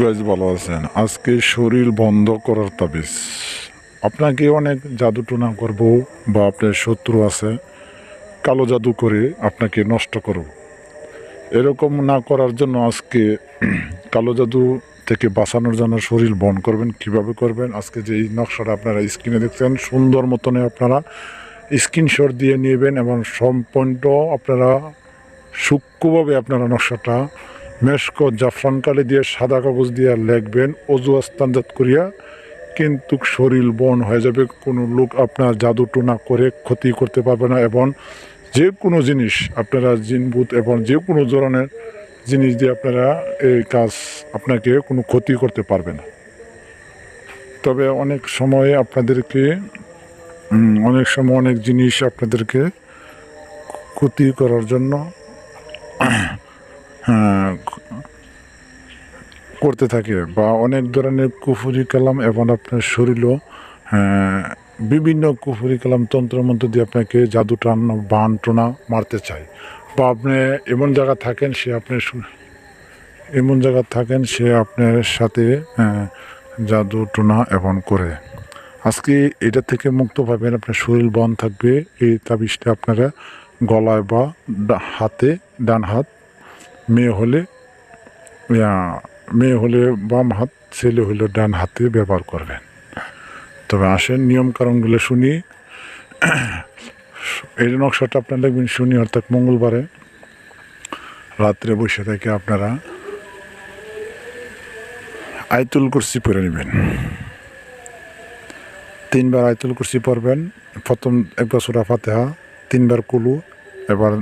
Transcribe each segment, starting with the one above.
Guys ভালো আছেন। আজকে শরীর বন্ধ করার তাবিজ। আপনাকে অনেক জাদু টোনা করব বা আপনার শত্রু আছে, কালো জাদু করে আপনাকে নষ্ট করব। এরকম না করার জন্য আজকে কালো জাদু থেকে বাঁচানোর জন্য শরীর বন করবেন। কীভাবে করবেন? আজকে যে এই নকশাটা আপনারা স্ক্রিনে দেখছেন, সুন্দর মতনে আপনারা স্ক্রিনশট দিয়ে নেবেন এবং সম্পূর্ণ আপনারা সূক্ষ্মভাবে আপনারা নকশাটা মেশক জাফরান কালি দিয়ে সাদা কাগজ দিয়ে লিখবেন, অজু আস্তানজাত করিয়া, কিন্তু শরীর বন হয়ে যাবে, কোনো লোক আপনার জাদু টোনা করে ক্ষতি করতে পারবে না এবং যে কোনো জিনিস আপনারা জিনবুত এবং যে কোনো ধরনের জিনিস দিয়ে আপনারা এই কাজ আপনাকে কোনো ক্ষতি করতে পারবে না। তবে অনেক সময় আপনাদেরকে অনেক সময় অনেক জিনিস আপনাদেরকে ক্ষতি করার জন্য করতে থাকে। বা অনেক ধরনের কুফুরি কালাম এবং আপনার শরীরও হ্যাঁ, বিভিন্ন কুফুরি কালাম তন্ত্রমন্ত্র দিয়ে আপনাকে জাদু টান বান টোনা মারতে চায়। বা আপনি এমন জায়গা থাকেন সে আপনার এমন জায়গা থাকেন সে আপনার সাথে হ্যাঁ, জাদু টোনা এবং করে। আজকে এটা থেকে মুক্ত পাবেন আপনার শরীর বন্ধ থাকবে। এই তাবিজটা আপনারা গলায় বা হাতে ডান হাত মেয়ে হলে মেয়ে হলে বাম হাত, ছেলে হলে ডান হাতে ব্যবহার করবেন। তবে আসেন নিয়ম কারণগুলো শুনি। এই নকশাটা আপনারা দেখবেন শুনি, অর্থাৎ মঙ্গলবারে রাত্রে বসে থেকে আপনারা আয়তুল কুরসি পরে নেবেন। তিনবার আয়তুল কুরসি পড়বেন প্রথম একবার সুরা ফাতেহা, তিনবার কুলু, এবার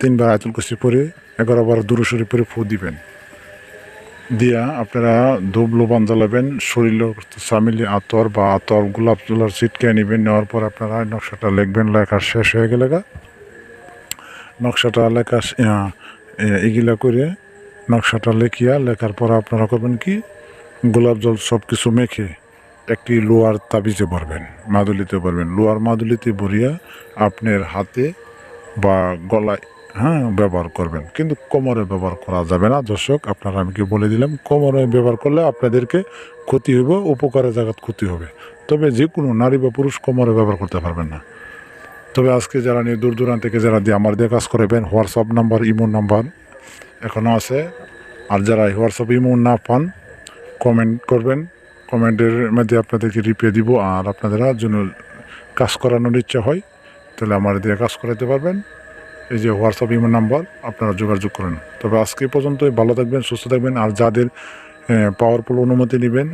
তিনবার আয়তুল কুরসি পরে এগারো বার দুরুসরি পরে ফু দিবেন। দিয়া আপনারা ধূপ লোবান জ্বালাবেন, শরীর সামিলি আতর বা আতর, গোলাপ জলার ছিটকে নেবেন, নেওয়ার পর আপনারা নকশাটা লিখবেন, লেখা শেষ হয়ে গেলে নকশাটা লেখা এগুলা করে নকশাটা লেখিয়া লেখার পর আপনারা করবেন কি? গোলাপ জল সব কিছু মেখে একটি লোয়ার তাবিজে ভরবেন, মাদুলিতে ভরবেন। লোয়ার মাদুলিতে ভরিয়া আপনার হাতে বা গলায় হ্যাঁ ব্যবহার করবেন। কিন্তু কোমরে ব্যবহার করা যাবে না। দর্শক, আপনারা আমি কি বলে দিলাম? কোমরে ব্যবহার করলে আপনাদেরকে ক্ষতি হবে উপকারের জায়গাত ক্ষতি হবে। তবে যে কোনো নারী বা পুরুষ কোমরে ব্যবহার করতে পারবেন না। তবে আজকে যারা নিয়ে দূর দূরান্ত থেকে যারা দিয়ে আমার দিয়ে কাজ করবেন, হোয়াটসঅ্যাপ নাম্বার, ইমো নাম্বার এখনও আছে। আর যারা হোয়াটসঅ্যাপ, ইমো না পান, কমেন্ট করবেন। কমেন্টের মধ্যে আপনাদেরকে রিপ্লাই দিব। আর আপনারা জন্য কাজ করানোর ইচ্ছা হয়, তাহলে আমার দিয়ে কাজ করাতে পারবেন। এই যে হোয়াটসঅ্যাপ ইমেল নাম্বার আপনারা যোগাযোগ করেন। তবে আজকে পর্যন্ত ভালো থাকবেন, সুস্থ থাকবেন, আর যাদের পাওয়ারফুল অনুমতি নেবেন,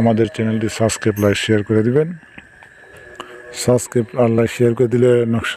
আমাদের চ্যানেলটি সাবস্ক্রাইব লাইক শেয়ার করে দিবেন। সাবস্ক্রাইব আর লাইক শেয়ার করে দিলে নকশা